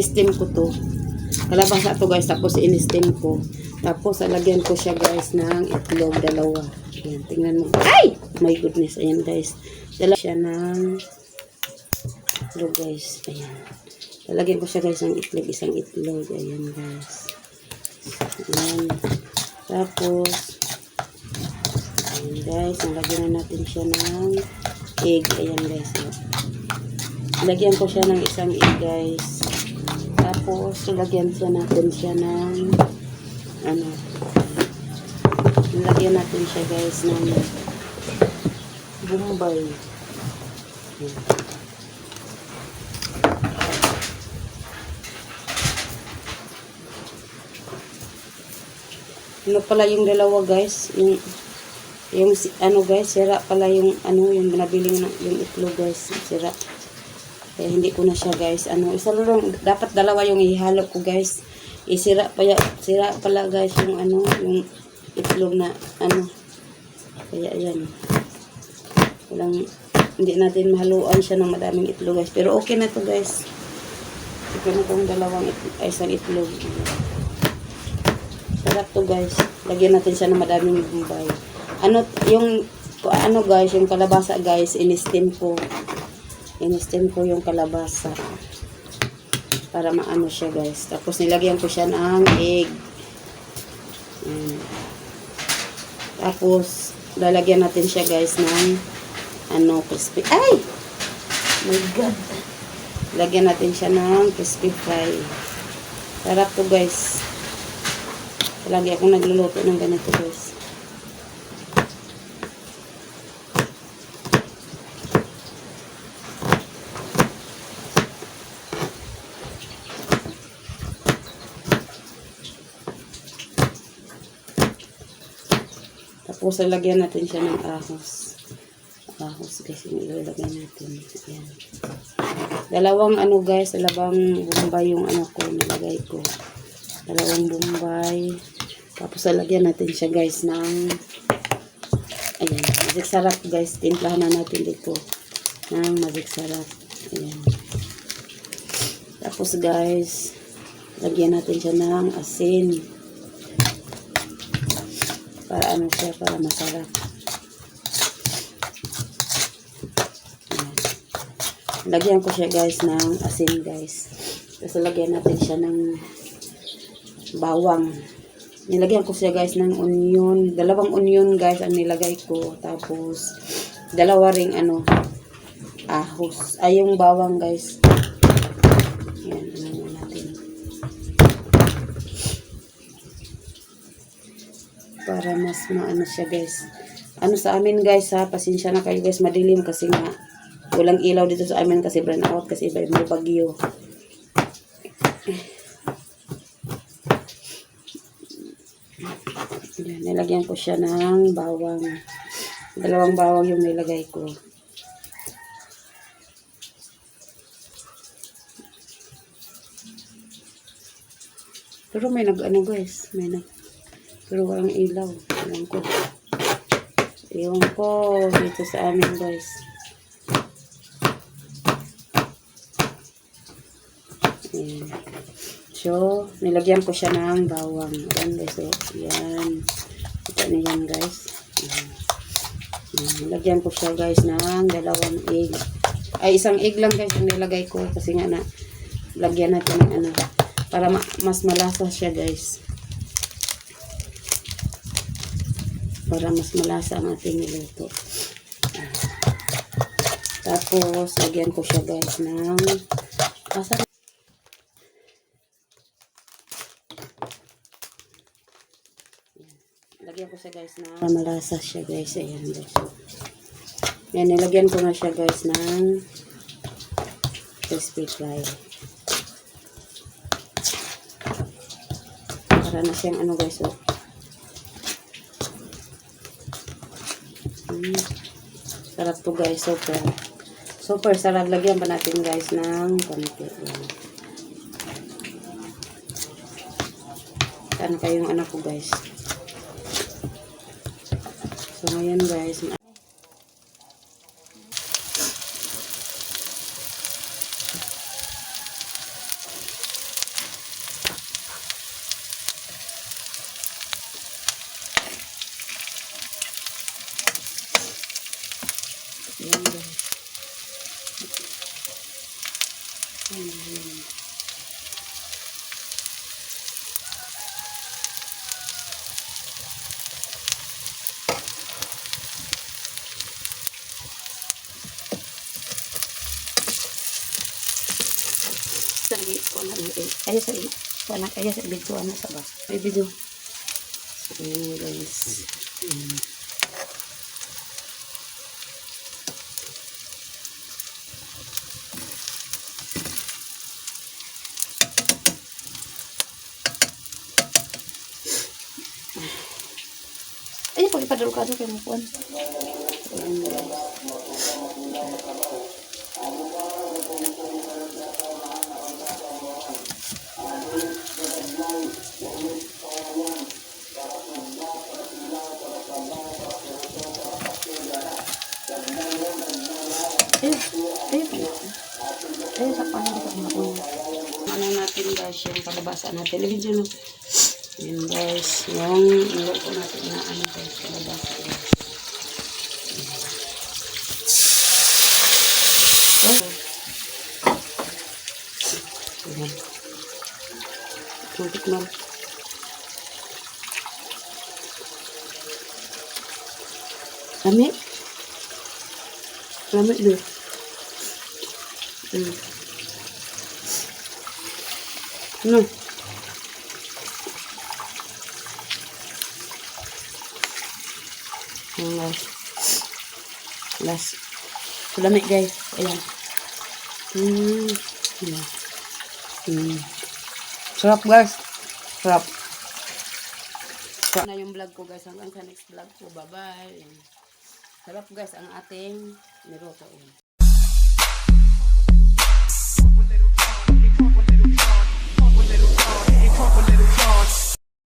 in-steam ko to. Kalabasa to guys, tapos in-steam ko. Tapos, alagyan ko siya guys ng itlog, dalawa. Ayan, tingnan mo. Ay! My goodness, ayan guys. Dala siya ng itlog guys. Ayan. Lalagyan ko siya guys ng itlog, isang itlog. Ayan guys. Ayan. Tapos, ayan guys, nalagyan na natin siya ng egg. Ayan guys. Lagyan ko siya ng isang egg guys. Tapos, lagyan siya natin siya ng ano, lagyan natin siya guys ng bombay. Ayan. Ano pala yung dalawa guys? Yung yung ano guys, sira pala yung ano yung nabili na yung itlog guys, sira. Kaya hindi ko na siya guys. Ano, isa lang dapat dalawa yung ihalo ko guys. Isira pa sira pala guys yung ano, yung itlog na ano. Kaya ayan. Walang hindi natin mahaluan siya ng madaming itlog guys. Pero okay na to guys. Okay na tong dalawang itlog, ay, isang itlog. Sarap to guys. Lagyan natin siya ng madaming bumbay. Ano, yung, ano guys, yung kalabasa guys, in-steam ko. In-steam ko yung kalabasa. Para maano siya guys. Tapos nilagyan ko siya ng egg. Ayan. Tapos, lalagyan natin siya guys ng ano, crispy. Ay! My God! Lagyan natin siya ng crispy fry. Sarap to guys. Lagi ako nagluluto ng ganito guys. Tapos lalagyan natin siya ng ahos. Ahos guys yung ilalagay natin. Ayan. Dalawang ano guys, dalawang bombay yung ano ko, nilagay ko. Dalawang bombay. Tapos lalagyan natin siya guys ng ayan, magic sarap guys. Timplahan na natin dito ng magic sarap. Ayan. Tapos guys, lagyan natin siya ng asin. Para ano siya, para masarap. Ayan. Lagyan ko siya guys ng asin guys. Tapos lagyan natin siya ng bawang. Nilagyan ko siya guys ng onion. Dalawang onion guys ang nilagay ko. Tapos dalawa ring ano ahos. Ay yung bawang guys. Yan, ano natin. Para mas maano siya guys. Ano sa amin guys ha, pasensya na kayo guys, madilim kasi nga walang ilaw dito sa amin kasi burn out kasi iba may bagyo. Yan, nilagyan ko siya ng bawang. Dalawang bawang yung nilagay ko. Pero may nag ano guys, may nag pero walang ilaw. Ewan ko. Ewan ko dito sa amin guys. Ayan. So, nilagyan ko siya ng bawang. Ayan guys. So, ayan. Ito na yan guys. Nilagyan ko siya guys ng dalawang egg. Ay, isang egg lang guys yung nilagay ko. Kasi nga na, lagyan natin ng ano. Para ma mas malasa siya guys. Para mas malasa ang ating niluto. Tapos, lagyan ko siya guys ng asa Lagyan ko siya guys na malasa siya guys. Ayan guys. Yan, nilagyan ko na siya guys ng crispy fry. Para na siyang ano guys oh. Sarap to guys. Super. Super sarap. Lagyan pa natin guys ng konti. Saan kayong anak ko guys? So, ngayon guys, Hmm. Sari ko na rin. Kaya sari. Wala kaya sa video na sa bas. Video. So guys. Hmm. Ayo pag ipadalo ka kay mo kuan. Ayan guys. Ayo. Ayo. Ayo sa paano ka mo kuan. Ano natin guys, yung kalabasa natin. Video no. Ayan guys, yung luto natin na ano guys, kalabasa guys. Ayan. Tuntik na. Lami. Lami doon. Mm. Ano? Ayan guys. Last. Lamig guys. Ayan. Mm. Ayan. Mm. Sarap guys. Sarap. Sarap. Na yung vlog ko guys. Hanggang sa next vlog ko. Bye bye. Ayan. Sarap guys ang ating niroto. Ayan. Pop a little, pop a little, pop a little.